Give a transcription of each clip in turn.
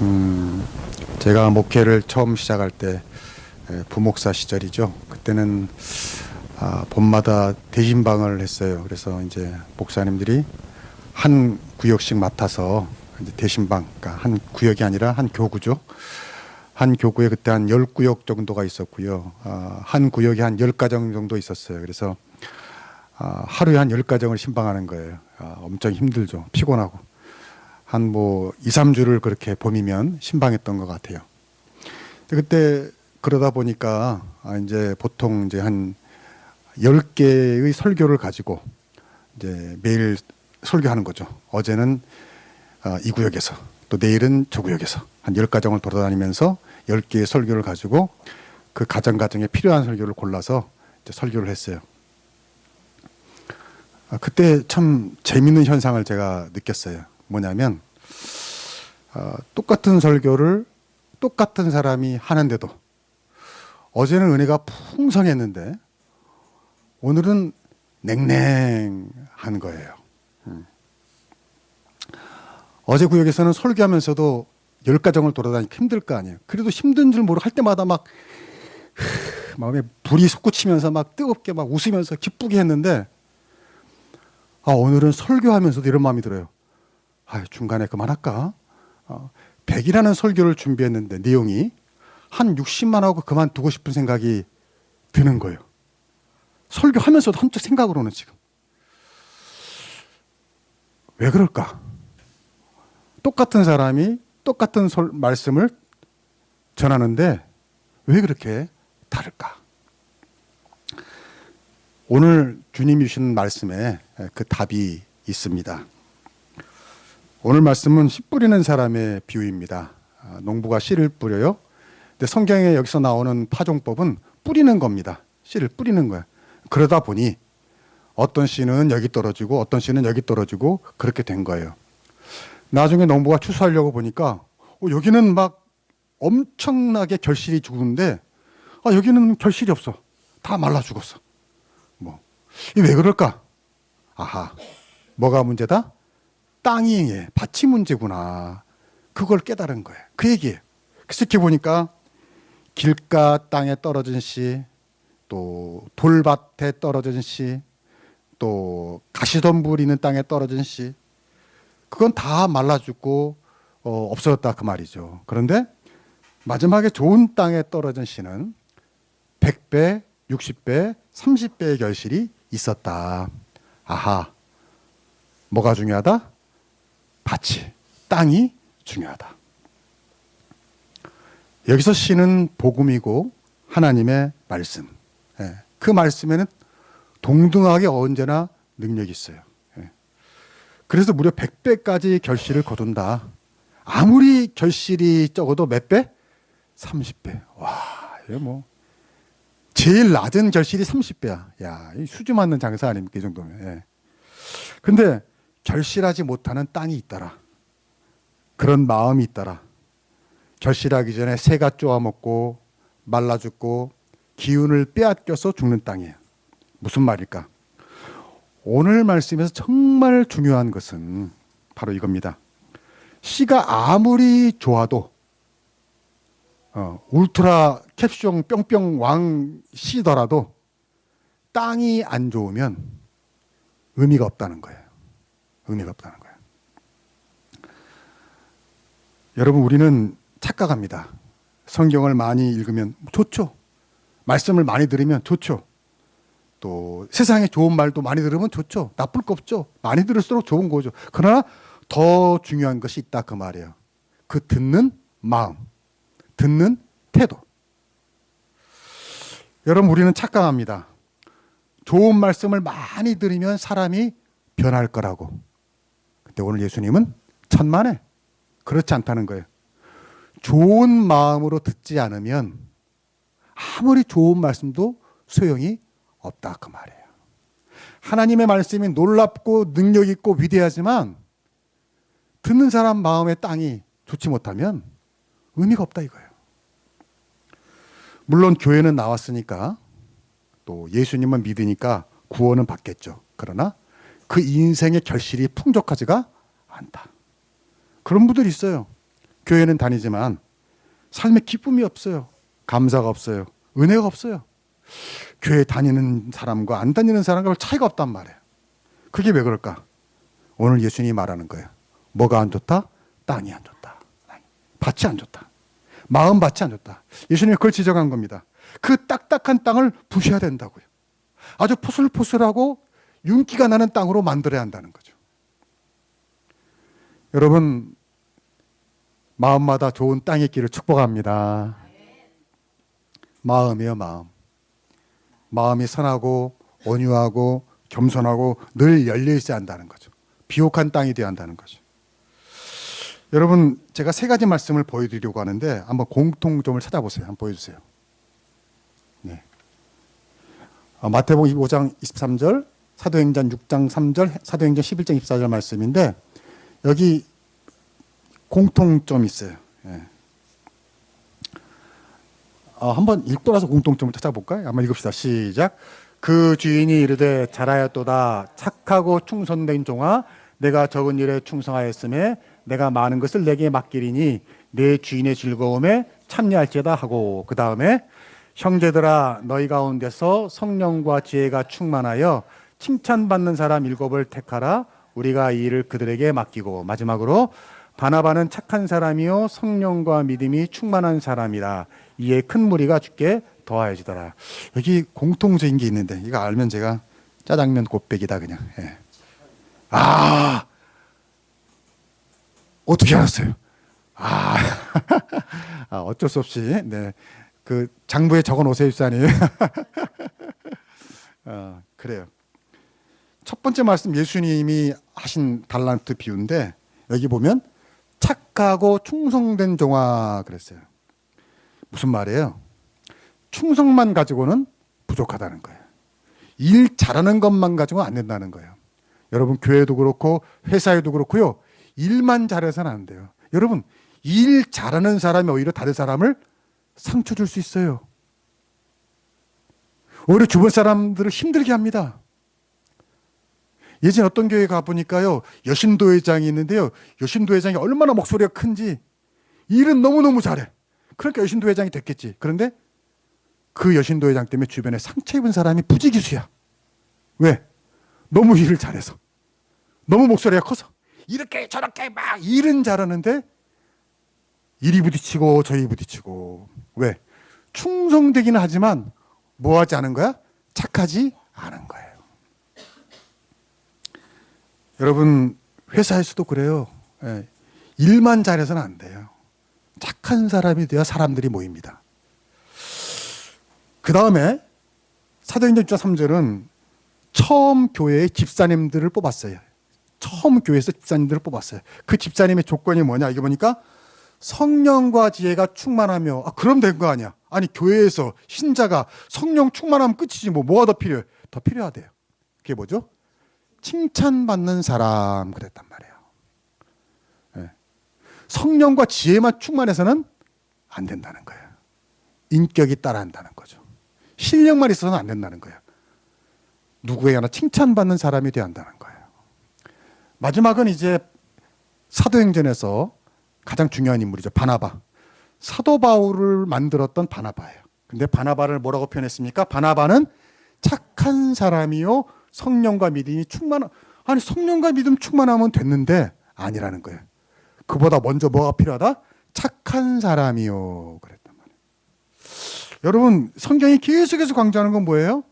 음, 제가 목회를 처음 시작할 때 에, 부목사 시절이죠. 그때는 아, 봄마다 대신방을 했어요. 그래서 이제 목사님들이 한 구역씩 맡아서 대신방, 그러니까 한 구역이 아니라 한 교구죠. 한 교구에 그때 한 열 구역 정도가 있었고요. 아, 한 구역에 한 열 가정 정도 있었어요. 그래서 아, 하루에 한 열 가정을 신방하는 거예요. 아, 엄청 힘들죠. 피곤하고. 한 뭐 2, 3주를 그렇게 봄이면 신방했던 것 같아요. 그때 그러다 보니까 아, 이제 보통 이제 한 10개의 설교를 가지고 이제 매일 설교하는 거죠. 어제는 아, 이 구역에서 또 내일은 저 구역에서 한 10가정을 돌아다니면서 10개의 설교를 가지고 그 가정 가정에 필요한 설교를 골라서 설교를 했어요. 아, 그때 참 재밌는 현상을 제가 느꼈어요. 뭐냐면 아, 똑같은 설교를 똑같은 사람이 하는데도 어제는 은혜가 풍성했는데 오늘은 냉랭한 거예요. 음. 어제 구역에서는 설교하면서도 열 가정을 돌아다니기 힘들 거 아니에요. 그래도 힘든 줄 모르고 할 때마다 막 마음에 불이 솟구치면서 막 뜨겁게 막 웃으면서 기쁘게 했는데 아 오늘은 설교하면서도 이런 마음이 들어요. 아 중간에 그만할까? 어, 100이라는 설교를 준비했는데 내용이 한 60만 하고 그만두고 싶은 생각이 드는 거예요. 설교하면서도 한쪽 생각으로는 지금 왜 그럴까? 똑같은 사람이 똑같은 설, 말씀을 전하는데 왜 그렇게 다를까? 오늘 주님이 주신 말씀에 그 답이 있습니다. 오늘 말씀은 씨 뿌리는 사람의 비유입니다. 아, 농부가 씨를 뿌려요. 근데 성경에 여기서 나오는 파종법은 뿌리는 겁니다. 씨를 뿌리는 거야. 그러다 보니 어떤 씨는 여기 떨어지고 어떤 씨는 여기 떨어지고 그렇게 된 거예요. 나중에 농부가 추수하려고 보니까 어, 여기는 막 엄청나게 결실이 죽는데 아, 여기는 결실이 없어. 다 말라 죽었어. 뭐. 이 왜 그럴까? 아하. 뭐가 문제다? 땅이 예, 밭이 문제구나. 그걸 깨달은 거예요. 그 얘기예요. 그래서 이렇게 보니까 길가 땅에 떨어진 씨, 또 돌밭에 떨어진 씨, 또 가시덤불 있는 땅에 떨어진 씨, 그건 다 말라 죽고 어, 없어졌다 그 말이죠. 그런데 마지막에 좋은 땅에 떨어진 씨는 100배, 60배, 30배의 결실이 있었다. 아하. 뭐가 중요하다? 밭이, 땅이 중요하다. 여기서 씨는 복음이고 하나님의 말씀. 예, 그 말씀에는 동등하게 언제나 능력이 있어요. 예. 그래서 무려 100배까지 결실을 거둔다. 아무리 결실이 적어도 몇 배? 30배. 와, 이거 뭐 제일 낮은 결실이 30배야. 야, 이 수주 맞는 장사 아닙니까 이 정도면. 예. 근데 결실하지 못하는 땅이 있더라. 그런 마음이 있더라. 결실하기 전에 새가 쪼아먹고 말라 죽고 기운을 빼앗겨서 죽는 땅이에요. 무슨 말일까? 오늘 말씀에서 정말 중요한 것은 바로 이겁니다. 씨가 아무리 좋아도 어, 울트라 캡숑 뿅뿅 왕 씨더라도 땅이 안 좋으면 의미가 없다는 거예요. 의미가 없다는 거예요. 여러분 우리는 착각합니다. 성경을 많이 읽으면 좋죠. 말씀을 많이 들으면 좋죠. 또 세상에 좋은 말도 많이 들으면 좋죠. 나쁠 거 없죠. 많이 들을수록 좋은 거죠. 그러나 더 중요한 것이 있다 그 말이에요. 그 듣는 마음, 듣는 태도. 여러분 우리는 착각합니다. 좋은 말씀을 많이 들으면 사람이 변할 거라고. 근데 오늘 예수님은 천만에 그렇지 않다는 거예요. 좋은 마음으로 듣지 않으면 아무리 좋은 말씀도 소용이 없다 그 말이에요. 하나님의 말씀이 놀랍고 능력 있고 위대하지만 듣는 사람 마음의 땅이 좋지 못하면 의미가 없다 이거예요. 물론 교회는 나왔으니까 또 예수님만 믿으니까 구원은 받겠죠. 그러나 그 인생의 결실이 풍족하지가 않다. 그런 분들이 있어요. 교회는 다니지만 삶에 기쁨이 없어요. 감사가 없어요. 은혜가 없어요. 교회 다니는 사람과 안 다니는 사람과 별 차이가 없단 말이에요. 그게 왜 그럴까? 오늘 예수님이 말하는 거예요. 뭐가 안 좋다? 땅이 안 좋다. 밭이 안 좋다. 마음 밭이 안 좋다. 예수님이 그걸 지적한 겁니다. 그 딱딱한 땅을 부셔야 된다고요. 아주 포슬포슬하고 윤기가 나는 땅으로 만들어야 한다는 거죠. 여러분, 마음마다 좋은 땅의 길을 축복합니다. 마음이요, 마음. 마음이 선하고 온유하고 겸손하고 늘 열려 있어야 한다는 거죠. 비옥한 땅이 되어야 한다는 거죠. 여러분, 제가 세 가지 말씀을 보여드리려고 하는데 한번 공통점을 찾아보세요. 한번 보여주세요. 네. 아, 마태복음 25장 23절, 사도행전 6장 3절, 사도행전 11장 24절 말씀인데 여기 공통점이 있어요. 예. 어, 한번 읽고 나서 공통점을 찾아볼까요? 한번 읽읍시다. 시작. 그 주인이 이르되 잘하였도다 착하고 충성된 종아 내가 적은 일에 충성하였음에 내가 많은 것을 내게 맡기리니 내 주인의 즐거움에 참여할지다 하고 그 다음에 형제들아 너희 가운데서 성령과 지혜가 충만하여 칭찬받는 사람 일곱을 택하라 우리가 이 일을 그들에게 맡기고 마지막으로 바나바는 착한 사람이요 성령과 믿음이 충만한 사람이라 이에 큰 무리가 죽게 더하여지더라 여기 공통적인 게 있는데 이거 알면 제가 짜장면 곱빼기다 그냥 예. 아 어떻게 알았어요? 아, 아 어쩔 수 없이 네. 그 장부에 적어 놓으세요, 입사님. 어, 그래요. 첫 번째 말씀 예수님이 하신 달란트 비유인데 여기 보면 착하고 충성된 종아 그랬어요. 무슨 말이에요? 충성만 가지고는 부족하다는 거예요. 일 잘하는 것만 가지고 안 된다는 거예요. 여러분 교회도 그렇고 회사에도 그렇고요. 일만 잘해서는 안 돼요. 여러분 일 잘하는 사람이 오히려 다른 사람을 상처 줄 수 있어요. 오히려 주변 사람들을 힘들게 합니다. 예전 어떤 교회 가보니까요, 여신도 회장이 있는데요, 여신도 회장이 얼마나 목소리가 큰지, 일은 너무너무 잘해. 그러니까 여신도 회장이 됐겠지. 그런데 그 여신도 회장 때문에 주변에 상처 입은 사람이 부지기수야. 왜? 너무 일을 잘해서. 너무 목소리가 커서. 이렇게 저렇게 막 일은 잘하는데 이리 부딪히고 저리 부딪히고 왜 충성되기는 하지만 뭐 하지 않은 거야 착하지 않은 거예요 여러분 회사에서도 그래요 예, 일만 잘해서는 안 돼요 착한 사람이 되어 사람들이 모입니다 그 다음에 사도행전 6장 3절은 처음 교회의 집사님들을 뽑았어요 처음 교회에서 집사님들을 뽑았어요 그 집사님의 조건이 뭐냐 이게 보니까 성령과 지혜가 충만하며 아 그럼 된 거 아니야. 아니 교회에서 신자가 성령 충만하면 끝이지 뭐 뭐가 더 필요해? 더 필요하대요. 그게 뭐죠? 칭찬받는 사람 그랬단 말이에요. 네. 성령과 지혜만 충만해서는 안 된다는 거예요. 인격이 따라한다는 거죠. 실력만 있어서는 안 된다는 거예요. 누구에게 하나 칭찬받는 사람이 되어야 한다는 거예요. 마지막은 이제 사도행전에서 가장 중요한 인물이죠. 바나바. 사도 바울을 만들었던 바나바예요. 근데 바나바를 뭐라고 표현했습니까? 바나바는 착한 사람이요 성령과 믿음이 충만 아니 성령과 믿음 충만하면 됐는데 아니라는 거예요. 그보다 먼저 뭐가 필요하다? 착한 사람이요 그랬단 말이에요. 여러분 성경이 계속해서 강조하는 건 뭐예요?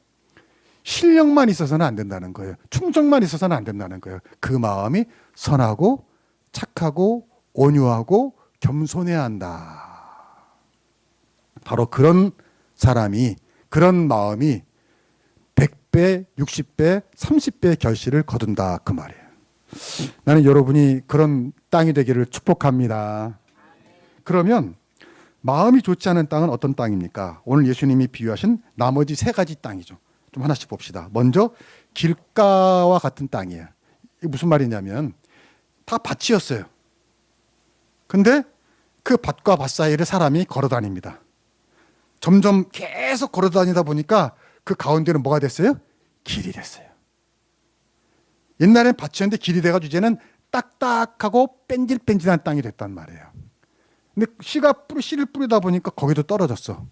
실력만 있어서는 안 된다는 거예요. 충성만 있어서는 안 된다는 거예요. 그 마음이 선하고 착하고 온유하고 겸손해야 한다. 바로 그런 사람이 그런 마음이 100배, 60배, 30배 결실을 거둔다 그 말이에요. 나는 여러분이 그런 땅이 되기를 축복합니다. 그러면 마음이 좋지 않은 땅은 어떤 땅입니까? 오늘 예수님이 비유하신 나머지 세 가지 땅이죠. 좀 하나씩 봅시다. 먼저 길가와 같은 땅이에요. 이게 무슨 말이냐면 다 밭이었어요. 근데 그 밭과 밭 사이를 사람이 걸어 다닙니다. 점점 계속 걸어 다니다 보니까 그 가운데는 뭐가 됐어요? 길이 됐어요. 옛날엔 밭이었는데 길이 돼가지고 이제는 딱딱하고 뺀질뺀질한 땅이 됐단 말이에요. 근데 씨가 뿌리 씨를 뿌리다 보니까 거기도 떨어졌어.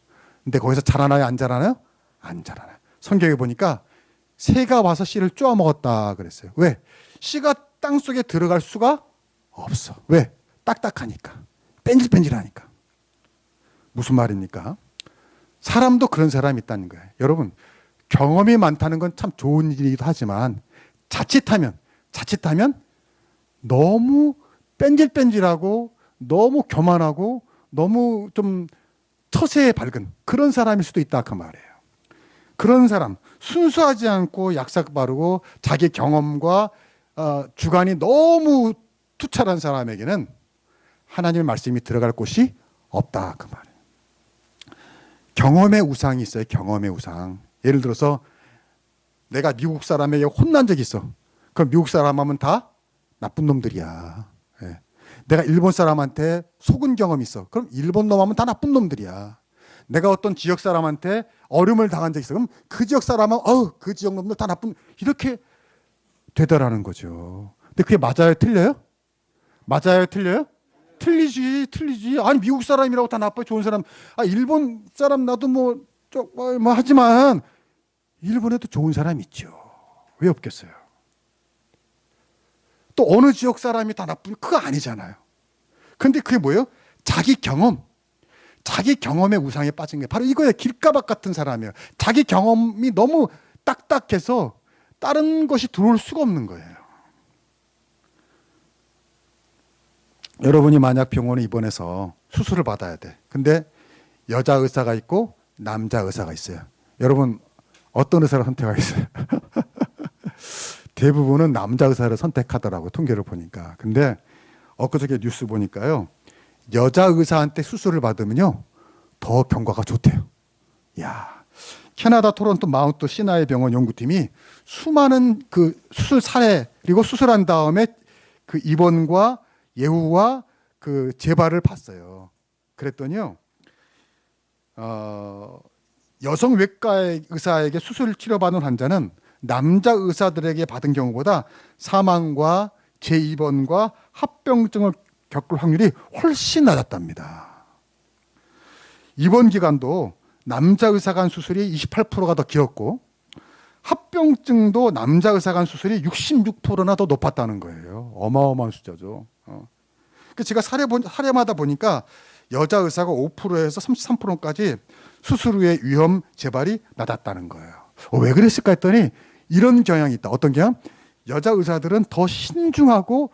근데 거기서 자라나요, 안 자라나요? 안 자라나요. 성경에 보니까 새가 와서 씨를 쪼아 먹었다 그랬어요. 왜? 씨가 땅 속에 들어갈 수가 없어. 왜? 딱딱하니까. 뺀질뺀질하니까. 무슨 말입니까? 사람도 그런 사람이 있다는 거예요. 여러분, 경험이 많다는 건 참 좋은 일이기도 하지만 자칫하면 자칫하면 너무 뺀질뺀질하고 너무 교만하고 너무 좀 처세에 밝은 그런 사람일 수도 있다 그 말이에요. 그런 사람 순수하지 않고 약삭 바르고 자기 경험과 어, 주관이 너무 투철한 사람에게는 하나님의 말씀이 들어갈 곳이 없다 그 말이에요. 경험의 우상이 있어요. 경험의 우상. 예를 들어서 내가 미국 사람에게 혼난 적이 있어. 그럼 미국 사람 하면 다 나쁜 놈들이야. 예. 내가 일본 사람한테 속은 경험이 있어. 그럼 일본 놈 하면 다 나쁜 놈들이야. 내가 어떤 지역 사람한테 어려움을 당한 적이 있어. 그럼 그 지역 사람은 어우 그 지역 놈들 다 나쁜 이렇게 되더라는 거죠. 근데 그게 맞아요, 틀려요? 맞아요, 틀려요? 틀리지, 틀리지. 아니 미국 사람이라고 다 나빠 좋은 사람. 아 일본 사람 나도 뭐쪽뭐 뭐 하지만 일본에도 좋은 사람 있죠. 왜 없겠어요? 또 어느 지역 사람이 다 나쁜 그거 아니잖아요. 근데 그게 뭐예요? 자기 경험. 자기 경험의 우상에 빠진 게 바로 이거예요. 길가박 같은 사람이에요. 자기 경험이 너무 딱딱해서 다른 것이 들어올 수가 없는 거예요. 여러분이 만약 병원에 입원해서 수술을 받아야 돼. 근데 여자 의사가 있고 남자 의사가 있어요. 여러분 어떤 의사를 선택하겠어요? 대부분은 남자 의사를 선택하더라고 통계를 보니까. 근데 엊그저께 뉴스 보니까요. 여자 의사한테 수술을 받으면요. 더 경과가 좋대요. 야. 캐나다 토론토 마운트 시나이 병원 연구팀이 수많은 그 수술 사례 그리고 수술한 다음에 그 입원과 예후와 그 재발을 봤어요. 그랬더니요. 어, 여성 외과 의사에게 수술 치료받는 환자는 남자 의사들에게 받은 경우보다 사망과 재입원과 합병증을 겪을 확률이 훨씬 낮았답니다. 입원 기간도 남자 의사가 한 수술이 28%가 더 길었고 합병증도 남자 의사가 한 수술이 66%나 더 높았다는 거예요. 어마어마한 숫자죠. 어. 그 제가 사례 본 사례마다 보니까 여자 의사가 5%에서 33%까지 수술 후에 위험 재발이 낮았다는 거예요. 어, 왜 그랬을까 했더니 이런 경향이 있다. 어떤 경향? 여자 의사들은 더 신중하고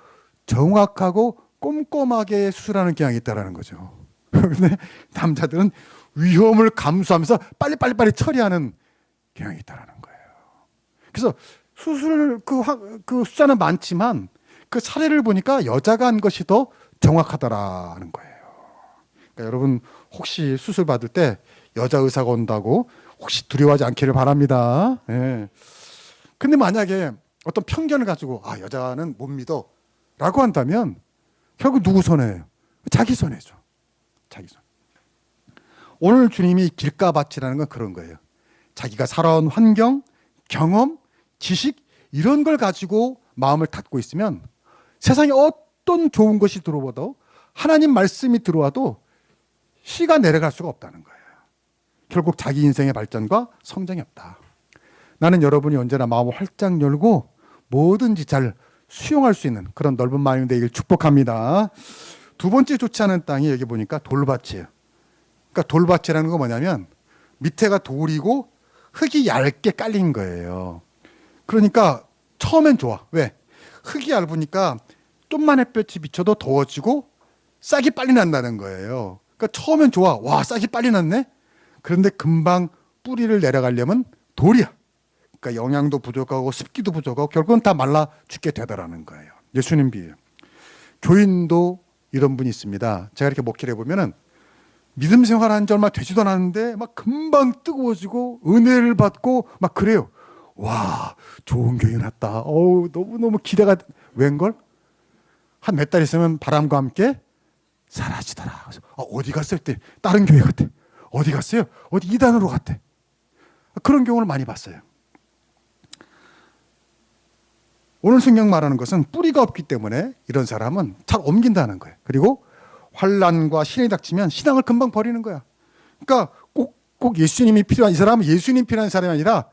정확하고 꼼꼼하게 수술하는 경향이 있다라는 거죠. 근데 남자들은 위험을 감수하면서 빨리빨리 빨리 처리하는 경향이 있다라는 거예요. 그래서 수술 그, 화- 그 숫자는 많지만 그 사례를 보니까 여자가 한 것이 더 정확하다라는 거예요. 그러니까 여러분 혹시 수술 받을 때 여자 의사가 온다고 혹시 두려워하지 않기를 바랍니다. 예. 근데 만약에 어떤 편견을 가지고 아 여자는 못 믿어라고 한다면 결국 누구 손해예요? 자기 손해죠. 자기 손. 오늘 주님이 길가밭이라는 건 그런 거예요. 자기가 살아온 환경, 경험, 지식 이런 걸 가지고 마음을 닫고 있으면 세상에 어떤 좋은 것이 들어와도 하나님 말씀이 들어와도 씨가 내려갈 수가 없다는 거예요. 결국 자기 인생의 발전과 성장이 없다. 나는 여러분이 언제나 마음을 활짝 열고 뭐든지 잘 수용할 수 있는 그런 넓은 마음이 되길 축복합니다. 두 번째 좋지 않은 땅이 여기 보니까 돌밭이에요. 그러니까 돌밭이라는 건 뭐냐면 밑에가 돌이고 흙이 얇게 깔린 거예요. 그러니까 처음엔 좋아. 왜? 흙이 얇으니까 좀만 햇볕이 비쳐도 더워지고 싹이 빨리 난다는 거예요. 그러니까 처음엔 좋아. 와, 싹이 빨리 났네? 그런데 금방 뿌리를 내려가려면 돌이야. 그러니까 영양도 부족하고 습기도 부족하고 결국은 다 말라 죽게 되더라는 거예요. 예수님 비유. 교인도 이런 분이 있습니다. 제가 이렇게 목회를 해보면은 믿음 생활한 지 얼마 되지도 않았는데 막 금방 뜨거워지고 은혜를 받고 막 그래요. 와, 좋은 교인 왔다. 어우, 너무너무 기대가 웬걸? 한 몇 달 있으면 바람과 함께 사라지더라. 그래서 아, 어디 갔어요? 그때 다른 교회 갔대. 어디 갔어요? 어디 이단으로 갔대. 그런 경우를 많이 봤어요. 오늘 성경 말하는 것은 뿌리가 없기 때문에 이런 사람은 잘 옮긴다는 거예요. 그리고 환란과 신이 닥치면 신앙을 금방 버리는 거야. 그러니까 꼭, 꼭 예수님이 필요한 이 사람은 예수님 필요한 사람이 아니라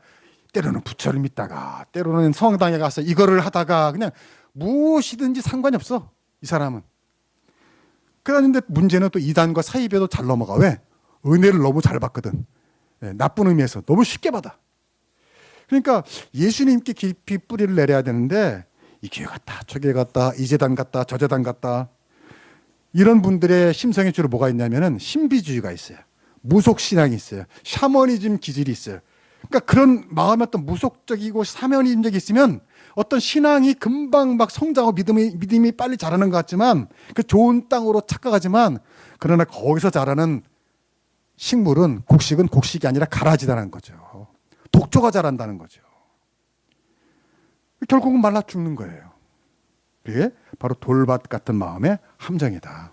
때로는 부처를 믿다가 때로는 성당에 가서 이거를 하다가 그냥 무엇이든지 상관이 없어 이 사람은. 그러는데 문제는 또 이단과 사이비에도 잘 넘어가 왜? 은혜를 너무 잘 받거든. 예, 나쁜 의미에서 너무 쉽게 받아. 그러니까 예수님께 깊이 뿌리를 내려야 되는데 이 교회 갔다 저 교회 갔다 이 재단 갔다 저 재단 갔다 이런 분들의 심성의 주로 뭐가 있냐면은 신비주의가 있어요. 무속 신앙이 있어요. 샤머니즘 기질이 있어요. 그러니까 그런 마음이 어떤 무속적이고 사면이적이 있으면 어떤 신앙이 금방 막 성장하고 믿음이 믿음이 빨리 자라는 것 같지만 그 좋은 땅으로 착각하지만 그러나 거기서 자라는 식물은 곡식은 곡식이 아니라 가라지다는 거죠. 독초가 자란다는 거죠. 결국은 말라 죽는 거예요. 그게 바로 돌밭 같은 마음의 함정이다.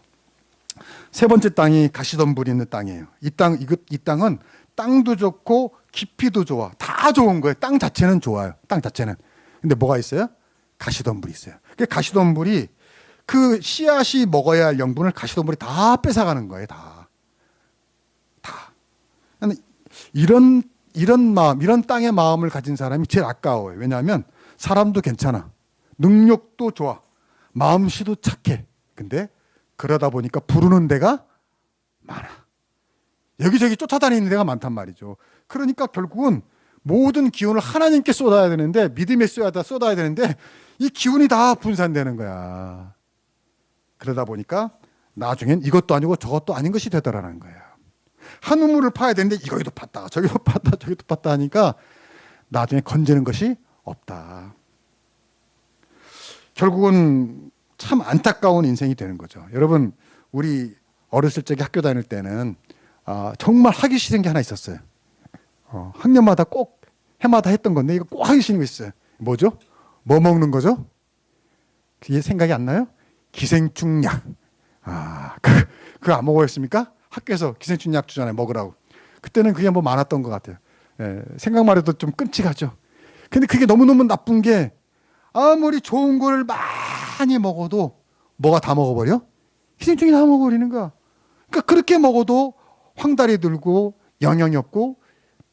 세 번째 땅이 가시덤불이 있는 땅이에요. 이 땅, 이것, 이 땅은 땅도 좋고 깊이도 좋아. 다 좋은 거예요. 땅 자체는 좋아요. 땅 자체는. 근데 뭐가 있어요? 가시덤불이 있어요. 그 가시덤불이 그 씨앗이 먹어야 할 영분을 가시덤불이 다 뺏어가는 거예요. 다. 다. 이런 이런 마음, 이런 땅의 마음을 가진 사람이 제일 아까워요. 왜냐하면 사람도 괜찮아. 능력도 좋아. 마음씨도 착해. 근데 그러다 보니까 부르는 데가 많아. 여기저기 쫓아다니는 데가 많단 말이죠. 그러니까 결국은 모든 기운을 하나님께 쏟아야 되는데 믿음에 쏟아야, 쏟아야 되는데 이 기운이 다 분산되는 거야. 그러다 보니까 나중엔 이것도 아니고 저것도 아닌 것이 되더라는 거예요. 한 우물을 파야 되는데 이거기도 팠다 저기도 팠다 저기도 팠다 하니까 나중에 건지는 것이 없다. 결국은 참 안타까운 인생이 되는 거죠. 여러분 우리 어렸을 적에 학교 다닐 때는 아, 정말 하기 싫은 게 하나 있었어요. 어, 학년마다 꼭 해마다 했던 건데 이거 꼭 싫은 거 있어요. 뭐죠? 뭐 먹는 거죠? 그게 생각이 안 나요? 기생충 약. 아, 그, 그거 안 먹어였습니까? 학교에서 기생충 약 주잖아요. 먹으라고. 그때는 그게 뭐 많았던 것 같아요. 예, 생각만 해도 좀 끔찍하죠. 근데 그게 너무너무 나쁜 게 아무리 좋은 걸 많이 먹어도 뭐가 다 먹어버려? 기생충이 다 먹어버리는 거야. 그러니까 그렇게 먹어도 황달이 들고 영양이 없고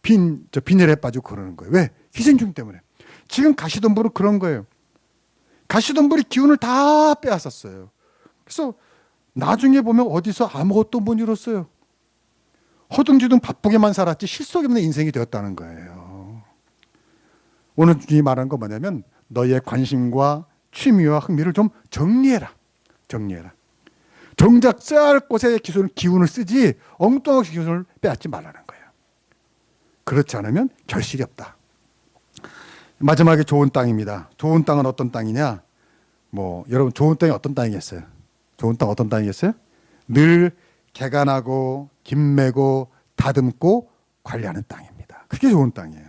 빈, 저 빈혈에 빠지고 그러는 거예요. 왜? 기생충 때문에. 지금 가시덤불은 그런 거예요. 가시덤불이 기운을 다 빼앗았어요. 그래서 나중에 보면 어디서 아무것도 못 이뤘어요. 허둥지둥 바쁘게만 살았지 실속 없는 인생이 되었다는 거예요. 오늘 주님이 말하는 건 뭐냐면 너의 관심과 취미와 흥미를 좀 정리해라. 정리해라. 정작 써야 할 곳에 기운을 쓰지 엉뚱하게 기운을 빼앗지 말라는 거예요. 그렇지 않으면 결실이 없다. 마지막에 좋은 땅입니다. 좋은 땅은 어떤 땅이냐? 뭐 여러분 좋은 땅이 어떤 땅이겠어요? 좋은 땅 어떤 땅이겠어요? 늘 개간하고 김매고 다듬고 관리하는 땅입니다. 그게 좋은 땅이에요.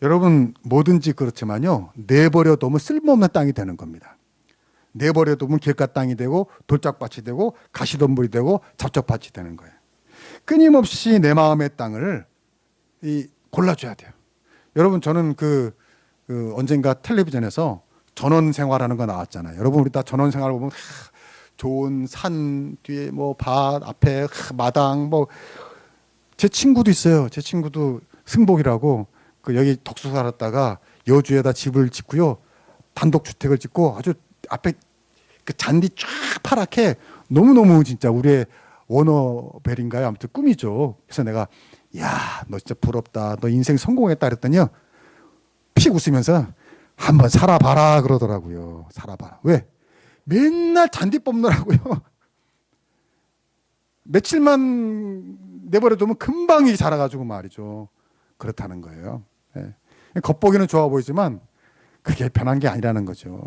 여러분 뭐든지 그렇지만요 내버려 두면 쓸모없는 땅이 되는 겁니다. 내버려 두면 길가 땅이 되고 돌짝밭이 되고 가시덤불이 되고 잡초밭이 되는 거예요. 끊임없이 내 마음의 땅을 이 골라줘야 돼요. 여러분 저는 그, 그 언젠가 텔레비전에서 전원 생활하는 거 나왔잖아요. 여러분 우리 다 전원 생활 보면 하, 좋은 산 뒤에 뭐 밭 앞에 하, 마당 뭐 제 친구도 있어요. 제 친구도 승복이라고 그 여기 독수 살았다가 여주에다 집을 짓고요. 단독 주택을 짓고 아주 앞에 그 잔디 쫙 파랗게 너무너무 진짜 우리의 워너벨인가요? 아무튼 꿈이죠. 그래서 내가 야, 너 진짜 부럽다. 너 인생 성공했다 그랬더니요. 픽 웃으면서 한번 살아봐라 그러더라고요. 살아봐라. 왜? 맨날 잔디 뽑느라고요. 며칠만 내버려두면 금방 이 자라가지고 말이죠. 그렇다는 거예요. 예. 겉보기는 좋아 보이지만 그게 편한 게 아니라는 거죠.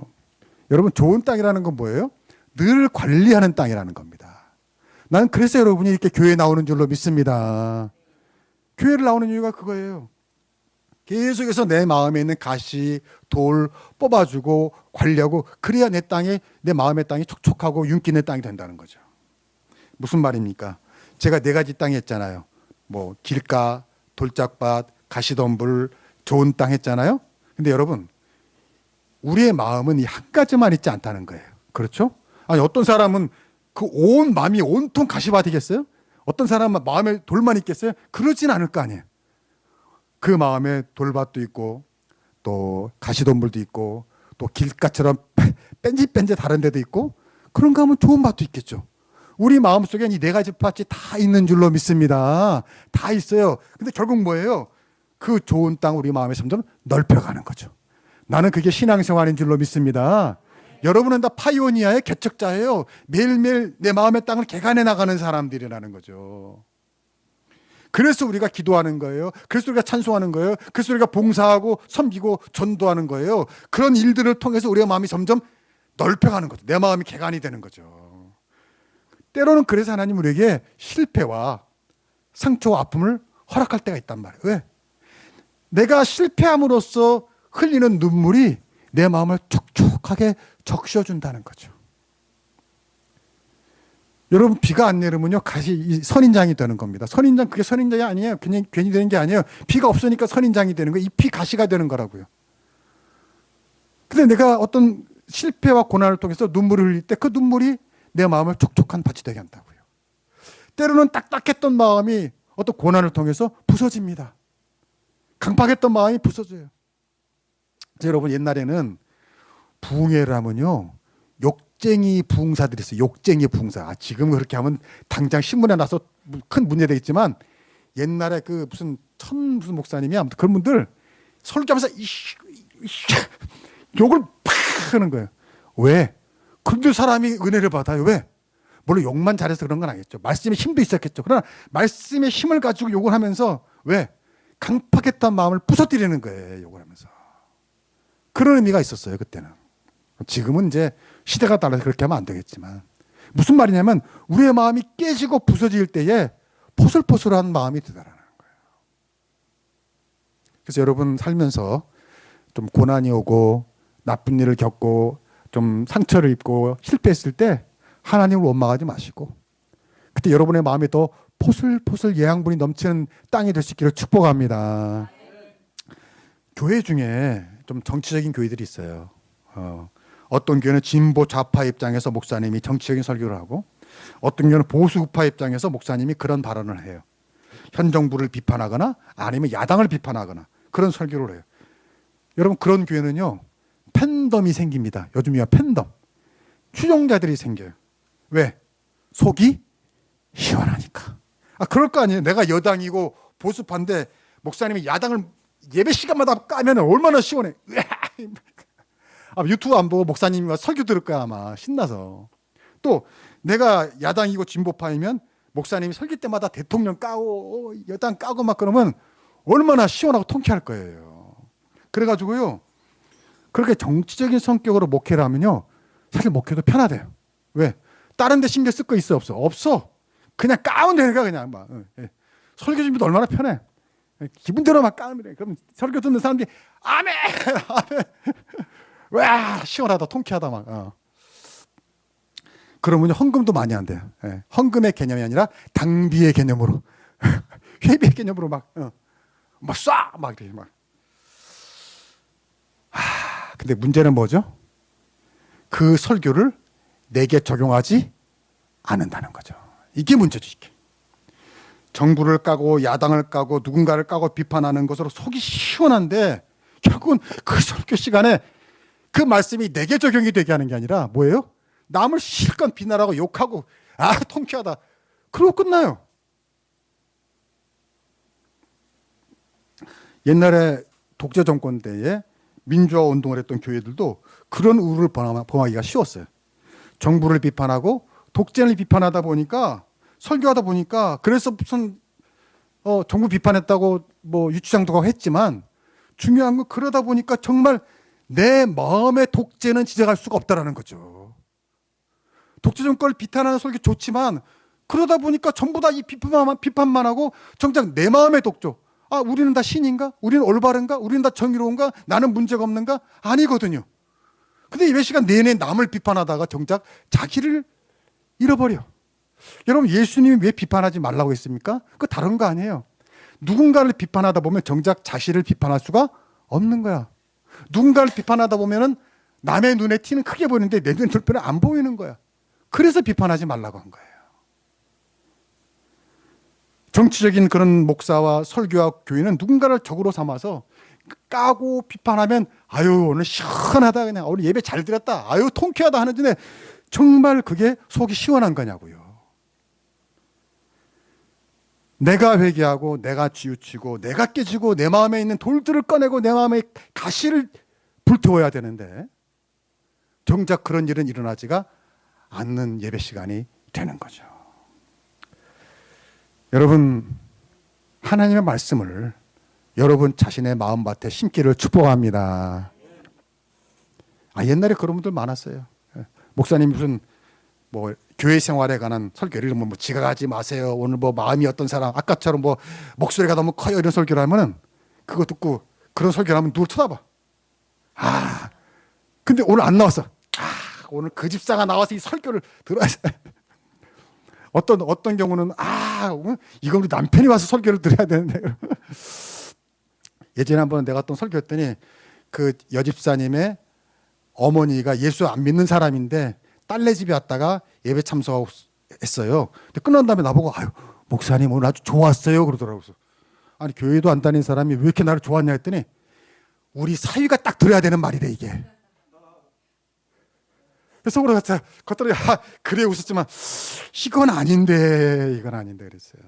여러분 좋은 땅이라는 건 뭐예요? 늘 관리하는 땅이라는 겁니다. 나는 그래서 여러분이 이렇게 교회 나오는 줄로 믿습니다. 교회를 나오는 이유가 그거예요. 계속해서 내 마음에 있는 가시, 돌 뽑아주고 관리하고 그래야 내 땅에 내 마음의 땅이 촉촉하고 윤기 있는 땅이 된다는 거죠. 무슨 말입니까? 제가 네 가지 땅이 했잖아요. 뭐 길가, 돌짝밭, 가시덤불, 좋은 땅 했잖아요. 근데 여러분 우리의 마음은 이 한 가지만 있지 않다는 거예요. 그렇죠? 아니 어떤 사람은 그 온 마음이 온통 가시화 되겠어요? 어떤 사람은 마음에 돌만 있겠어요? 그러진 않을 거 아니에요. 그 마음에 돌밭도 있고 또 가시덤불도 있고 또 길가처럼 뺀짓뺀짓 다른 데도 있고 그런가 하면 좋은 밭도 있겠죠. 우리 마음속엔 이 네 가지 밭이 다 있는 줄로 믿습니다. 다 있어요. 근데 결국 뭐예요? 그 좋은 땅 우리 마음에 점점 넓혀가는 거죠. 나는 그게 신앙생활인 줄로 믿습니다. 여러분은 다 파이오니아의 개척자예요. 매일매일 내 마음의 땅을 개간해 나가는 사람들이라는 거죠. 그래서 우리가 기도하는 거예요. 그래서 우리가 찬송하는 거예요. 그래서 우리가 봉사하고 섬기고 전도하는 거예요. 그런 일들을 통해서 우리의 마음이 점점 넓혀가는 거죠. 내 마음이 개간이 되는 거죠. 때로는 그래서 하나님 우리에게 실패와 상처와 아픔을 허락할 때가 있단 말이에요. 왜? 내가 실패함으로써 흘리는 눈물이 내 마음을 촉촉하게 적셔준다는 거죠. 여러분 비가 안 내리면요 가시 이 선인장이 되는 겁니다. 선인장 그게 선인장이 아니에요. 그냥 괜히 되는 게 아니에요. 비가 없으니까 선인장이 되는 거예요. 잎이 가시가 되는 거라고요. 근데 내가 어떤 실패와 고난을 통해서 눈물을 흘릴 때 그 눈물이 내 마음을 촉촉한 밭이 되게 한다고요. 때로는 딱딱했던 마음이 어떤 고난을 통해서 부서집니다. 강팍했던 마음이 부서져요. 자, 여러분 옛날에는 하면요 욕쟁이 부흥사들이 있어요. 욕쟁이 부흥사. 아, 지금 그렇게 하면 당장 신문에 나서 큰 문제 되겠지만 옛날에 그 무슨 천 무슨 목사님이 아무튼 그런 분들 설교하면서 이씨, 이씨, 욕을 팍 하는 거예요. 왜? 근데 사람이 은혜를 받아요. 왜? 물론 욕만 잘해서 그런 건 아니겠죠. 말씀에 힘도 있었겠죠. 그러나 말씀의 힘을 가지고 욕을 하면서 왜? 강팍했던 마음을 부서뜨리는 거예요. 욕을 하면서. 그런 의미가 있었어요. 그때는. 지금은 이제 시대가 달라서 그렇게 하면 안 되겠지만 무슨 말이냐면 우리의 마음이 깨지고 부서질 때에 포슬포슬한 마음이 드다라는 거예요. 그래서 여러분 살면서 좀 고난이 오고 나쁜 일을 겪고 좀 상처를 입고 실패했을 때 하나님을 원망하지 마시고 그때 여러분의 마음이 더 포슬포슬 예양분이 넘치는 땅이 될 수 있기를 축복합니다. 교회 중에 좀 정치적인 교회들이 있어요. 어, 어떤 교회는 진보 좌파 입장에서 목사님이 정치적인 설교를 하고 어떤 교회는 보수 우파 입장에서 목사님이 그런 발언을 해요. 현 정부를 비판하거나 아니면 야당을 비판하거나 그런 설교를 해요. 여러분 그런 교회는요 팬덤이 생깁니다. 요즘이야 팬덤. 추종자들이 생겨요. 왜? 속이 시원하니까. 아 그럴 거 아니에요. 내가 여당이고 보수파인데 목사님이 야당을 예배 시간마다 까면 얼마나 시원해. 아, 유튜브 안 보고 목사님이 설교 들을 거야 아마 신나서. 또 내가 야당이고 진보파이면 목사님이 설교 때마다 대통령 까고 여당 까고 막 그러면 얼마나 시원하고 통쾌할 거예요. 그래가지고요 그렇게 정치적인 성격으로 목회를 하면요 사실 목회도 편하대요. 왜? 다른 데 신경 쓸 거 있어 없어? 없어. 그냥 까면 되니까 그냥 막 어, 예. 설교 준비도 얼마나 편해. 예, 기분대로 막 까면 돼. 그럼 설교 듣는 사람들이 아멘, 아멘. 와 시원하다, 통쾌하다 막. 어. 그러면 헌금도 많이 안 돼요. 예. 헌금의 개념이 아니라 당비의 개념으로 회비의 개념으로 막 어. 막 쏴! 막 이렇게 막. 하, 근데 문제는 뭐죠? 그 설교를 내게 적용하지 않는다는 거죠. 이게 문제죠, 이게. 정부를 까고 야당을 까고 누군가를 까고 비판하는 것으로 속이 시원한데 결국은 그 설교 시간에 그 말씀이 내게 적용이 되게 하는 게 아니라 뭐예요? 남을 실컷 비난하고 욕하고 아 통쾌하다. 그러고 끝나요. 옛날에 독재 정권 때에 민주화 운동을 했던 교회들도 그런 우를 범하기가 쉬웠어요. 정부를 비판하고 독재를 비판하다 보니까 설교하다 보니까 그래서 무슨 어, 정부 비판했다고 뭐 유치장도가 했지만 중요한 건 그러다 보니까 정말 내 마음의 독재는 지적할 수가 없다라는 거죠. 독재 정권을 비판하는 설교 좋지만 그러다 보니까 전부 다 이 비판만, 비판만 하고 정작 내 마음의 독조. 아, 우리는 다 신인가? 우리는 올바른가? 우리는 다 정의로운가? 나는 문제가 없는가? 아니거든요. 근데 예배 시간 내내 남을 비판하다가 정작 자기를 잃어버려. 여러분 예수님이 왜 비판하지 말라고 했습니까? 그 다른 거 아니에요. 누군가를 비판하다 보면 정작 자신을 비판할 수가 없는 거야. 누군가를 비판하다 보면은 남의 눈에 티는 크게 보이는데 내 눈에 돌편은 안 보이는 거야. 그래서 비판하지 말라고 한 거예요. 정치적인 그런 목사와 설교와 교회는 누군가를 적으로 삼아서 까고 비판하면 아유 오늘 시원하다 그냥 오늘 예배 잘 드렸다 아유 통쾌하다 하는데 정말 그게 속이 시원한 거냐고요. 내가 회개하고 내가 치우치고 내가 깨지고 내 마음에 있는 돌들을 꺼내고 내 마음에 가시를 불태워야 되는데 정작 그런 일은 일어나지가 않는 예배 시간이 되는 거죠. 여러분 하나님의 말씀을 여러분 자신의 마음밭에 심기를 축복합니다. 아 옛날에 그런 분들 많았어요. 예. 목사님 무슨 뭐 교회 생활에 관한 설교를 이러면 뭐 지각하지 마세요. 오늘 뭐 마음이 어떤 사람 아까처럼 뭐 목소리가 너무 커요 이런 설교를 하면은 그거 듣고 그런 설교를 하면 누굴 쳐다봐. 아 근데 오늘 안 나왔어. 아 오늘 그 집사가 나와서 이 설교를 들어야 돼. 어떤 어떤 경우는 아 이거 우리 남편이 와서 설교를 들어야 되는데 예전에 한번 내가 어떤 설교했더니 그 여집사님의 어머니가 예수 안 믿는 사람인데 딸네 집에 왔다가 예배 참석하고 했어요. 근데 끝난 다음에 나보고 아유 목사님 오늘 아주 좋았어요 그러더라고요. 아니 교회도 안 다니는 사람이 왜 이렇게 나를 좋았냐 했더니 우리 사위가 딱 들어야 되는 말이래 이게. 그래서 속으로 갔자 겉들이 아, 그래 웃었지만 이건 아닌데 이건 아닌데 그랬어요.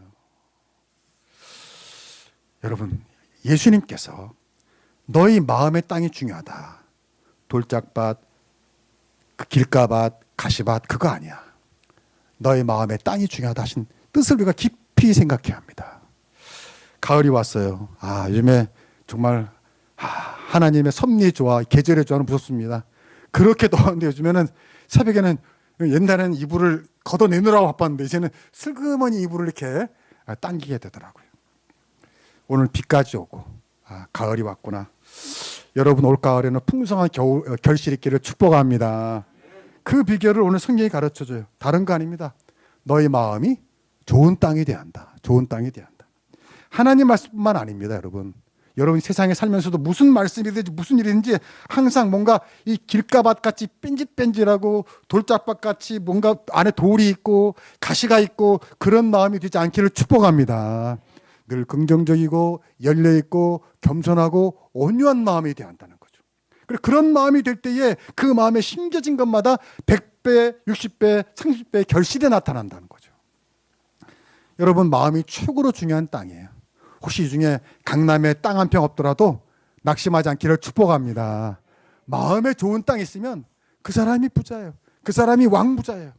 여러분 예수님께서 너희 마음의 땅이 중요하다. 돌짝밭, 그 길가밭, 가시밭 그거 아니야. 너희 마음의 땅이 중요하다 하신 뜻을 우리가 깊이 생각해야 합니다. 가을이 왔어요. 아 요즘에 정말 아, 하나님의 섭리 좋아 계절의 좋아는 무섭습니다. 그렇게 더운데 요즘에는 새벽에는 옛날에는 이불을 걷어내느라고 바빴는데 이제는 슬그머니 이불을 이렇게 당기게 되더라고요. 오늘 비까지 오고 아, 가을이 왔구나. 여러분 올 가을에는 풍성한 겨울 어, 결실 있기를 축복합니다. 그 비결을 오늘 성경이 가르쳐 줘요. 다른 거 아닙니다. 너희 마음이 좋은 땅이 돼야 한다. 좋은 땅이 돼야 한다. 하나님 말씀뿐만 아닙니다, 여러분. 여러분 세상에 살면서도 무슨 말씀이든지 무슨 일이든지 항상 뭔가 이 길가밭 같이 뺀질뺀질하고 돌짝밭 같이 뭔가 안에 돌이 있고 가시가 있고 그런 마음이 되지 않기를 축복합니다. 늘 긍정적이고 열려 있고 겸손하고 온유한 마음이 되어야 한다는. 그런 마음이 될 때에 그 마음에 심겨진 것마다 100배, 60배, 30배 결실에 나타난다는 거죠. 여러분 마음이 최고로 중요한 땅이에요. 혹시 이 중에 강남에 땅 한 평 없더라도 낙심하지 않기를 축복합니다. 마음에 좋은 땅이 있으면 그 사람이 부자예요. 그 사람이 왕부자예요.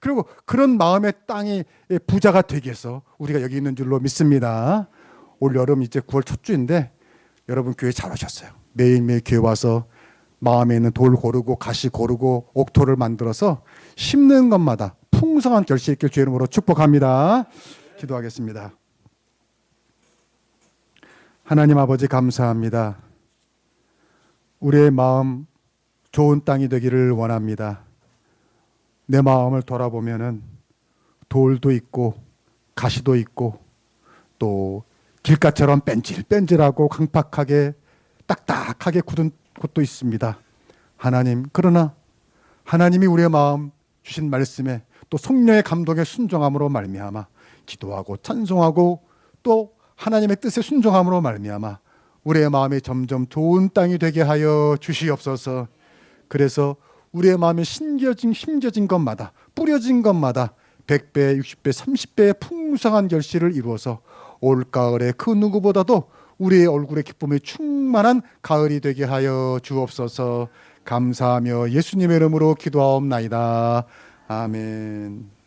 그리고 그런 마음의 땅이 부자가 되기 위해서 우리가 여기 있는 줄로 믿습니다. 올 여름 이제 9월 첫 주인데 여러분 교회 잘 오셨어요. 매일매일 교회 와서 마음에 있는 돌 고르고 가시 고르고 옥토를 만들어서 심는 것마다 풍성한 결실 있길 주의 이름으로 축복합니다. 기도하겠습니다. 하나님 아버지 감사합니다. 우리의 마음 좋은 땅이 되기를 원합니다. 내 마음을 돌아보면은 돌도 있고 가시도 있고 또 길가처럼 뺀질뺀질하고 강팍하게 딱딱하게 굳은 곳도 있습니다. 하나님 그러나 하나님이 우리의 마음 주신 말씀에 또 성령의 감동에 순종함으로 말미암아 기도하고 찬송하고 또 하나님의 뜻에 순종함으로 말미암아 우리의 마음이 점점 좋은 땅이 되게 하여 주시옵소서. 그래서 우리의 마음에 심겨진 심겨진 것마다 뿌려진 것마다 100배, 60배, 30배의 풍성한 결실을 이루어서 올 가을에 그 누구보다도 우리의 얼굴의 기쁨이 충만한 가을이 되게 하여 주옵소서. 감사하며 예수님의 이름으로 기도하옵나이다. 아멘.